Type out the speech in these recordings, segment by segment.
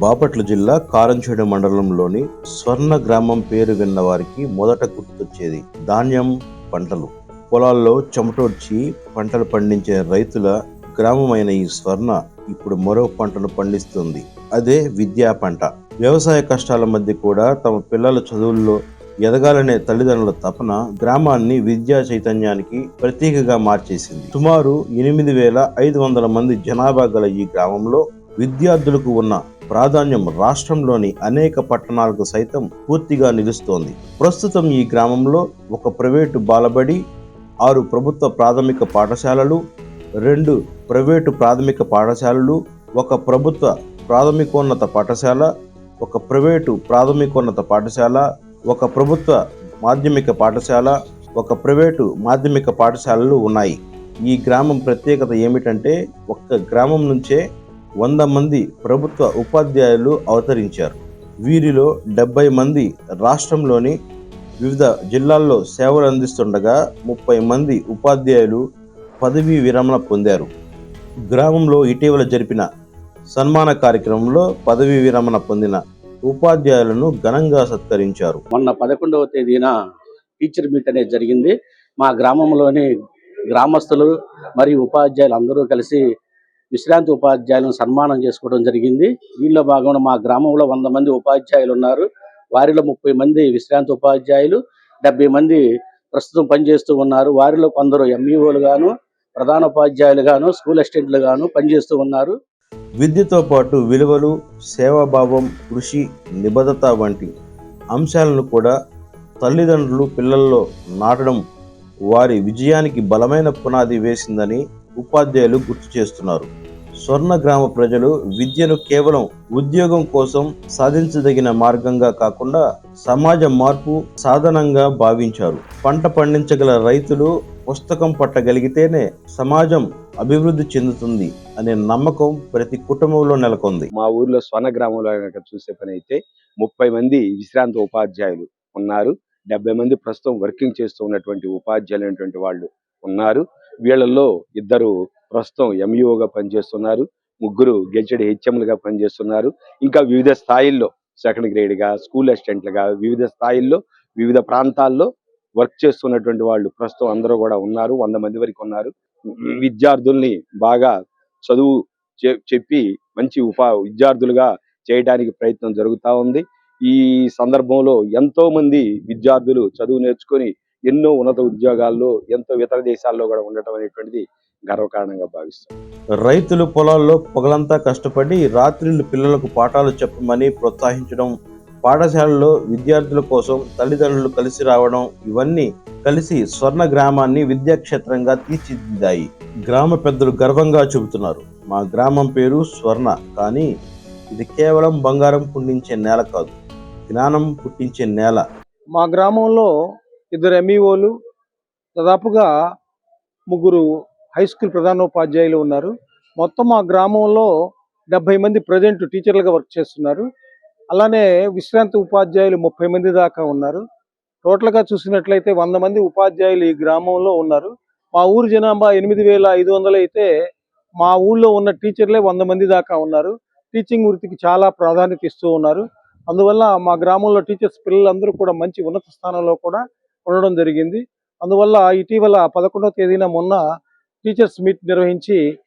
బాపట్ల జిల్లా కారంచేడు మండలంలోని స్వర్ణ గ్రామం పేరు విన్న వారికి మొదట గుర్తొచ్చేది ధాన్యం పంటలు. పొలాల్లో చెమటోడ్చి పంటలు పండించే రైతుల గ్రామమైన ఈ స్వర్ణ ఇప్పుడు మరో పంటను పండిస్తుంది. అదే విద్యా పంట. వ్యవసాయ కష్టాల మధ్య కూడా తమ పిల్లల చదువుల్లో ఎదగాలనే తల్లిదండ్రుల తపన గ్రామాన్ని విద్యా చైతన్యానికి ప్రతీకగా మార్చేసింది. సుమారు ఎనిమిది వేల ఐదు వందల మంది జనాభా గల ఈ గ్రామంలో విద్యార్థులకు ఉన్న ప్రాధాన్యం రాష్ట్రంలోని అనేక పట్టణాలకు సైతం పూర్తిగా నిలుస్తోంది. ప్రస్తుతం ఈ గ్రామంలో ఒక ప్రైవేటు బాలబడి ఆరు ప్రభుత్వ ప్రాథమిక పాఠశాలలు రెండు ప్రైవేటు ప్రాథమిక పాఠశాలలు ఒక ప్రభుత్వ ప్రాథమికోన్నత పాఠశాల ఒక ప్రైవేటు ప్రాథమికోన్నత పాఠశాల ఒక ప్రభుత్వ మాధ్యమిక పాఠశాల ఒక ప్రైవేటు మాధ్యమిక పాఠశాలలు ఉన్నాయి. ఈ గ్రామం ప్రత్యేకత ఏమిటంటే ఒక్క గ్రామం నుంచే వంద మంది ప్రభుత్వ ఉపాధ్యాయులు అవతరించారు. వీరిలో డెబ్బై మంది రాష్ట్రంలోని వివిధ జిల్లాల్లో సేవలు అందిస్తుండగా ముప్పై మంది ఉపాధ్యాయులు పదవీ విరమణ పొందారు. గ్రామంలో ఇటీవల జరిపిన సన్మాన కార్యక్రమంలో పదవీ విరమణ పొందిన ఉపాధ్యాయులను ఘనంగా సత్కరించారు. మొన్న పదకొండవ తేదీన టీచర్ మీట్ అనేది జరిగింది. మా గ్రామంలోని గ్రామస్తులు మరియు ఉపాధ్యాయులు అందరూ కలిసి విశ్రాంతి ఉపాధ్యాయులను సన్మానం చేసుకోవడం జరిగింది. దీనిలో భాగంగా మా గ్రామంలో వంద మంది ఉపాధ్యాయులు ఉన్నారు. వారిలో ముప్పై మంది విశ్రాంతి ఉపాధ్యాయులు డెబ్బై మంది ప్రస్తుతం పనిచేస్తూ ఉన్నారు. వారిలో కొందరు ఎంఈఓలు గాను ప్రధాన ఉపాధ్యాయులు గాను స్కూల్ అసిస్టెంట్లు గాను పనిచేస్తూ ఉన్నారు. విద్యతో పాటు విలువలు సేవాభావం కృషి నిబద్ధత వంటి అంశాలను కూడా తల్లిదండ్రులు పిల్లల్లో నాటడం వారి విజయానికి బలమైన పునాది వేసిందని ఉపాధ్యాయులు గుర్తు చేస్తున్నారు. స్వర్ణ గ్రామ ప్రజలు విద్యను కేవలం ఉద్యోగం కోసం సాధించదగిన మార్గంగా కాకుండా సమాజ మార్పు సాధనంగా భావించారు. పంట పండించగల రైతులు పుస్తకం పట్టగలిగితేనే సమాజం అభివృద్ధి చెందుతుంది అనే నమ్మకం ప్రతి కుటుంబంలో నెలకొంది. మా ఊర్లో స్వర్ణ గ్రామంలో చూసే పని అయితే ముప్పై మంది విశ్రాంత ఉపాధ్యాయులు ఉన్నారు. డెబ్బై మంది ప్రస్తుతం వర్కింగ్ చేస్తూ ఉన్నటువంటి ఉపాధ్యాయులు వాళ్ళు ఉన్నారు. వీళ్ళల్లో ఇద్దరు ప్రస్తుతం ఎంఈఓగా పనిచేస్తున్నారు. ముగ్గురు గెజెడ్ హెచ్ఎంలుగా పనిచేస్తున్నారు. ఇంకా వివిధ స్థాయిల్లో సెకండ్ గ్రేడ్గా స్కూల్ అసిస్టెంట్లుగా వివిధ స్థాయిల్లో వివిధ ప్రాంతాల్లో వర్క్ చేస్తున్నటువంటి వాళ్ళు ప్రస్తుతం అందరూ కూడా ఉన్నారు. వంద మంది వరకు ఉన్నారు. విద్యార్థుల్ని బాగా చదువు చెప్పి మంచి ఉపా విద్యార్థులుగా చేయడానికి ప్రయత్నం జరుగుతా ఉంది. ఈ సందర్భంలో ఎంతో మంది విద్యార్థులు చదువు నేర్చుకొని ఎన్నో ఉన్నత ఉద్యోగాల్లో ఎంతో ఇతర దేశాల్లో కూడా ఉండటం అనేటువంటిది గర్వకారణంగా భావిస్తాం. రైతులు పొలాల్లో పొగలంతా కష్టపడి రాత్రిళ్ళు పిల్లలకు పాఠాలు చెప్పమని ప్రోత్సహించడం పాఠశాలలో విద్యార్థుల కోసం తల్లిదండ్రులు కలిసి రావడం ఇవన్నీ కలిసి స్వర్ణ గ్రామాన్ని విద్యాక్షేత్రంగా తీర్చిదిద్దాయి. గ్రామ పెద్దలు గర్వంగా చెబుతున్నారు. మా గ్రామం పేరు స్వర్ణ కానీ ఇది కేవలం బంగారం పుట్టించే నేల కాదు జ్ఞానం పుట్టించే నేల. మా గ్రామంలో ఇద్దరు ఎంఈఓలు దాదాపుగా ముగ్గురు హై స్కూల్ ప్రధానోపాధ్యాయులు ఉన్నారు. మొత్తం మా గ్రామంలో డెబ్బై మంది ప్రజెంట్ టీచర్లుగా వర్క్ చేస్తున్నారు. అలానే విశ్రాంతి ఉపాధ్యాయులు ముప్పై మంది దాకా ఉన్నారు. టోటల్గా చూసినట్లయితే వంద మంది ఉపాధ్యాయులు ఈ గ్రామంలో ఉన్నారు. మా ఊరు జనాభా ఎనిమిది వేల ఐదు వందలు అయితే మా ఊళ్ళో ఉన్న టీచర్లే వంద మంది దాకా ఉన్నారు. టీచింగ్ వృత్తికి చాలా ప్రాధాన్యత ఇస్తూ ఉన్నారు. అందువల్ల మా గ్రామంలో టీచర్స్ పిల్లలందరూ కూడా మంచి ఉన్నత స్థానంలో కూడా ఉండడం జరిగింది. అందువల్ల ఇటీవల పదకొండవ తేదీన మొన్న టీచర్స్ మీట్ నిర్వహించి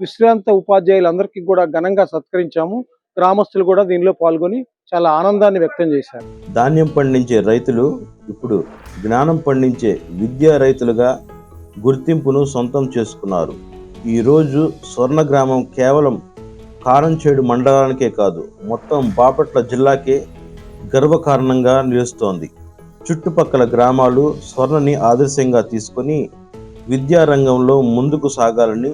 విశ్రాంత ఉపాధ్యాయులందరికీ కూడా ఘనంగా సత్కరించాము. గ్రామస్తులు కూడా దీనిలో పాల్గొని చాలా ఆనందాన్ని వ్యక్తం చేశారు. ధాన్యం పండించే రైతులు ఇప్పుడు జ్ఞానం పండించే విద్యా రైతులుగా గుర్తింపును సొంతం చేసుకున్నారు. ఈరోజు స్వర్ణ గ్రామం కేవలం కారంచేడు మండలానికే కాదు మొత్తం బాపట్ల జిల్లాకే గర్వకారణంగా నిలుస్తోంది. చుట్టుపక్కల గ్రామాలు స్వర్ణని ఆదర్శంగా తీసుకొని విద్యారంగంలో ముందుకు సాగాలని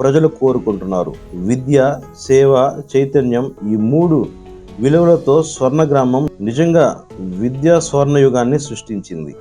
ప్రజలు కోరుకుంటున్నారు. విద్య సేవ చైతన్యం ఈ మూడు విలువలతో స్వర్ణ గ్రామం నిజంగా విద్యా స్వర్ణయుగాన్ని సృష్టించింది.